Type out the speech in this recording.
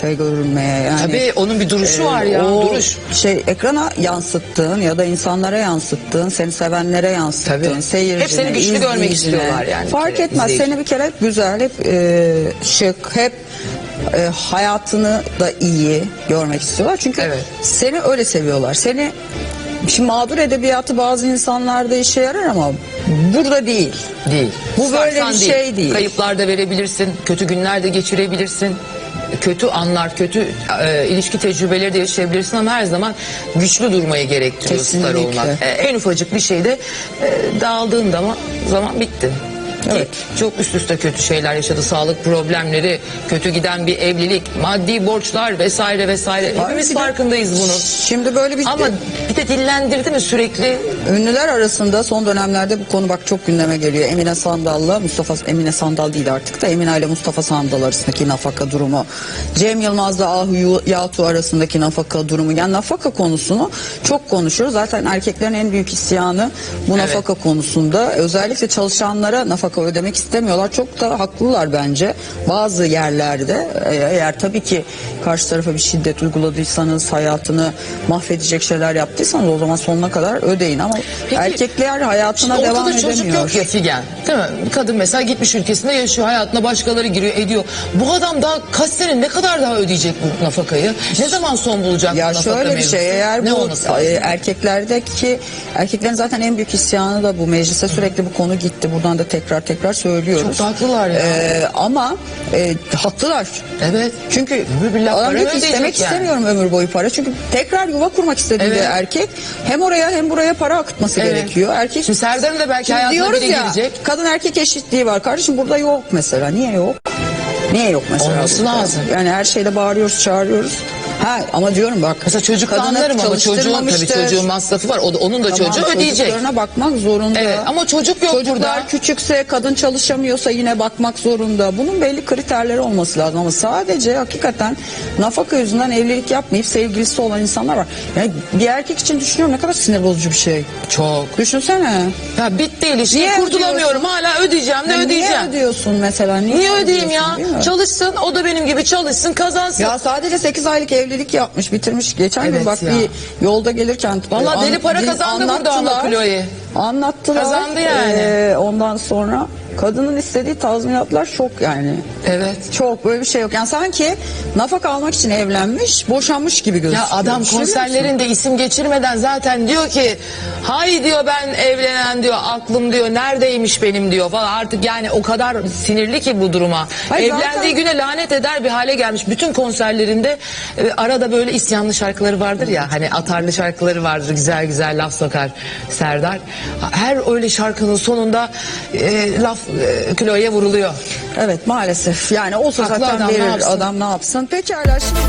şey görünmeye yani. Tabii onun bir duruşu var ya. O Duruş. şey ekrana yansıttığın ya da insanlara yansıttığın, seni sevenlere yansıttığın, Tabii. seyircine, Hep seni güçlü görmek istiyorlar yani Fark kere, etmez. izleyici. Seni bir kere hep güzel, hep e, şık, hep e, hayatını da iyi görmek istiyorlar. Çünkü Evet. seni öyle seviyorlar. Seni Şimdi mağdur edebiyatı bazı insanlarda işe yarar ama burada değil. Değil. Bu böyle Sarsan bir şey değil. Kayıplar da verebilirsin, kötü günler de geçirebilirsin. Kötü anlar, kötü e, ilişki tecrübeleri de yaşayabilirsin ama her zaman güçlü durmayı gerektiriyor star olmak. E, en ufacık bir şeyde e, dağıldığın zaman, zaman bitti. Evet. Ki çok üst üste kötü şeyler yaşadı. Sağlık problemleri, kötü giden bir evlilik, maddi borçlar vesaire vesaire. Hepimiz bir de- farkındayız bunun. Şimdi böyle bir Ama bir de dillendirdi mi sürekli Ünlüler arasında son dönemlerde bu konu bak çok gündeme geliyor. Emine Sandal'la Mustafa Emine Sandal değil artık da Emine ile Mustafa Sandal arasındaki nafaka durumu. Cem Yılmaz'la Ahu Yatu arasındaki nafaka durumu. Yani nafaka konusunu çok konuşuyoruz. Zaten erkeklerin en büyük isyanı bu Evet. nafaka konusunda. Özellikle çalışanlara nafaka ödemek istemiyorlar. Çok da haklılar bence. Bazı yerlerde e, eğer tabii ki karşı tarafa bir şiddet uyguladıysanız, hayatını mahvedecek şeyler yaptıysanız o zaman sonuna kadar ödeyin ama Peki, erkekler hayatına devam ortada çocuk edemiyor. yok ya Figen. Değil mi? Kadın mesela gitmiş ülkesinde yaşıyor. Hayatına başkaları giriyor ediyor. Bu adam daha kaç sene ne kadar daha ödeyecek bu nafakayı? Ne zaman son bulacak bu Ya nafaka şöyle bir mevzusu? şey eğer ne bu e, erkeklerdeki erkeklerin zaten en büyük isyanı da bu meclise sürekli bu konu gitti. Buradan da tekrar tekrar söylüyoruz. Çok da haklılar ya. E, ama e, haklılar. Evet. Çünkü adam diyor ki istemek yani." istemiyorum ömür boyu para. Çünkü tekrar yuva kurmak istediğinde Evet. erkek hem oraya hem buraya para akıtması Evet. gerekiyor. Erkek Şimdi Serdar'ın da belki hayatına biri ya girecek. kadın erkek eşitliği var. Kardeşim burada yok mesela. Niye yok? Niye yok mesela? Olması burada? lazım. Yani her şeyde bağırıyoruz, çağırıyoruz. Ha ama diyorum bak. Mesela kadını anlarım ama çocuğun tabii çocuğun masrafı var. O da, onun da Tamam, çocuğu ödeyecek. Çocuklarına bakmak zorunda. Evet ama çocuk yok Çocuklar burada. küçükse kadın çalışamıyorsa yine bakmak zorunda. Bunun belli kriterleri olması lazım ama sadece hakikaten nafaka yüzünden evlilik yapmayıp sevgilisi olan insanlar var. Yani bir erkek için düşünüyorum ne kadar sinir bozucu bir şey. Çok. Düşünsene. Ya bitti ilişki. Niye Kurtulamıyorum. Hala ödeyeceğim ne Yani ödeyeceğim. Niye ödüyorsun mesela? Niye, Niye ödeyeyim ya? Çalışsın o da benim gibi çalışsın kazansın. Ya sadece 8 aylık evlilik yapmış, bitirmiş. Geçen gün Evet bak ya. bir yolda gelirken Vallahi an- deli para kazandı burada ama anlattılar. Chloe. Anlattılar. Kazandı yani. Ee, ondan sonra kadının istediği tazminatlar çok yani. Evet. Çok böyle bir şey yok. Yani sanki nafaka almak için evlenmiş, boşanmış gibi gözüküyor. Ya adam konserlerinde isim geçirmeden zaten diyor ki hay diyor ben evlenen diyor aklım diyor neredeymiş benim diyor falan artık yani o kadar sinirli ki bu duruma. Hayır, Evlendiği zaten- güne lanet eder bir hale gelmiş. Bütün konserlerinde e, arada böyle isyanlı şarkıları vardır ya hani atarlı şarkıları vardır güzel güzel laf sokar Serdar. Her öyle şarkının sonunda e, laf e, Chloe'ye vuruluyor. Evet maalesef. Yani olsa Haklı zaten adam, ne verir yapsın? adam ne yapsın. Pekala şimdi